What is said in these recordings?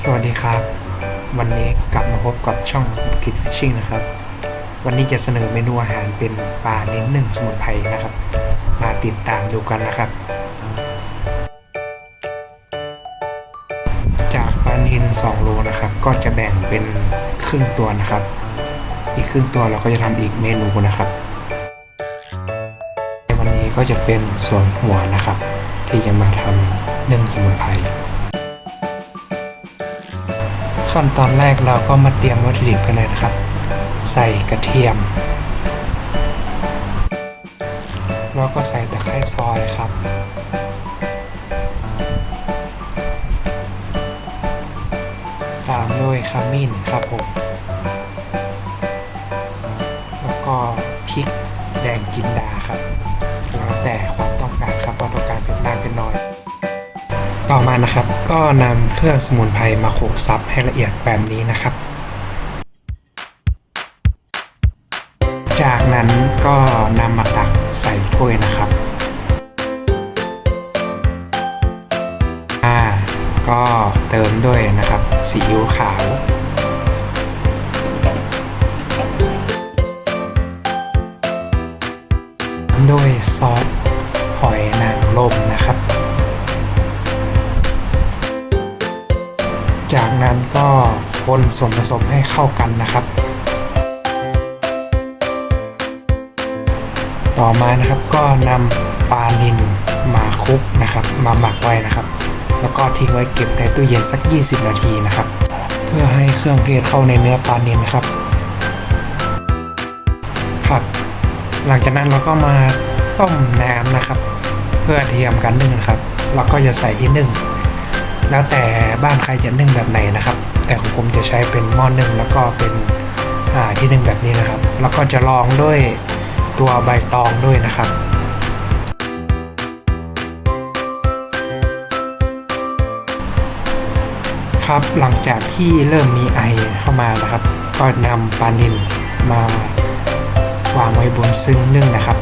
สวัสดีครับ วันนี้กลับมาพบกับช่องสกิทฟิชชิ่งนะครับ วันนี้จะเสนอเมนูอาหารเป็นปลาเน้นหนึ่งสมุนไพรนะครับ มาติดตามดูกันนะครับ จากปลานิน2โลนะครับ ก็จะแบ่งเป็นครึ่งตัวนะครับ อีกครึ่งตัวเราก็จะทำอีกเมนูนะครับในวันนี้ก็จะเป็นส่วนหัวนะครับ ที่จะมาทำนึ่งสมุนไพร ขั้นตอนแรกเราก็มาเตรียมวัตถุดิบกันเลยนะครับ ใส่กระเทียม แล้วก็ใส่ตะไคร้ซอยครับ ตามด้วยขมิ้นครับผม แล้วก็พริกแดงจินดาครับ แล้วแต่ความ ต่อมานะครับ ก็นำเครื่องสมุนไพรมาโขกซับให้ละเอียดแบบนี้นะครับ จากนั้นก็นำมาตักใส่ถ้วยนะครับอ่าก็เติมด้วยนะครับซีอิ๊วขาวด้วยซอสหอยนางรมนะครับ จากนั้นก็คนส่วนผสมให้เข้ากันนะครับ ต่อมานะครับก็นำปลานินมาคลุกนะครับ มาหมักไว้นะครับ แล้วก็ทิ้งไว้เก็บในตู้เย็นสัก 20 นาทีนะครับ เพื่อให้เครื่องเทศเข้าในเนื้อปลานินนครับครับ หลังจากนั้นเราก็มาต้มน้ำนะครับ เพื่อเทียมกันนึ่งนะครับเราก็จะใส่ที่นึ่ง แล้วแต่บ้านใครจะนึ่งแบบไหนนะครับ แต่ของผมจะใช้เป็นหม้อนึ่งแล้วก็เป็นที่นึ่งแบบนี้นะครับ แล้วก็จะลองด้วยตัวใบตองด้วยนะครับครับหลังจากที่เริ่มมีไอเข้ามานะครับ ก็นำปลานิลมาวางไว้บนซึ่งนึ่งนะครับ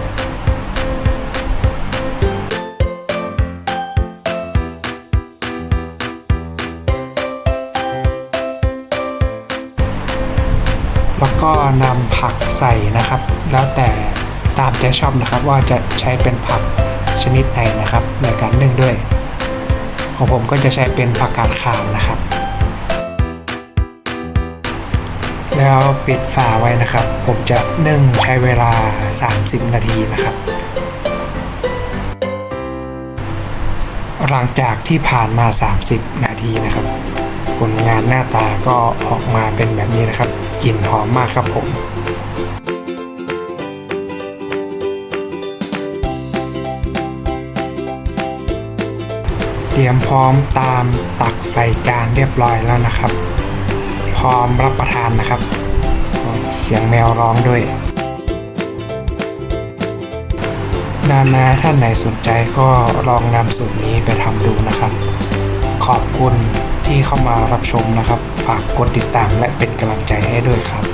แล้วก็นำผักใส่นะครับ แล้วแต่ตามใจชอบนะครับ ว่าจะใช้เป็นผักชนิดไหนนะครับ ในการนึ่งด้วย ของผมก็จะใช้เป็นผักกาดขาวนะครับ แล้วปิดฝาไว้นะครับ ผมจะนึ่งใช้เวลา 30 นาทีนะครับหลังจากที่ผ่านมา 30 นาทีนะครับ ผลงานหน้าตาก็ออกมาเป็นแบบนี้นะครับ กลิ่นหอมมากครับผมเตรียมพร้อมตามตักใส่จานเรียบร้อยแล้วนะครับ พร้อมรับประทานนะครับ เสียงแมวร้องด้วยนานาท่านไหนสนใจก็ลองนำสูตรนี้ไปทำดูนะครับ ขอบคุณที่เข้ามารับชมนะครับ ฝากกดติดตามและเป็นกำลังใจให้ด้วยครับ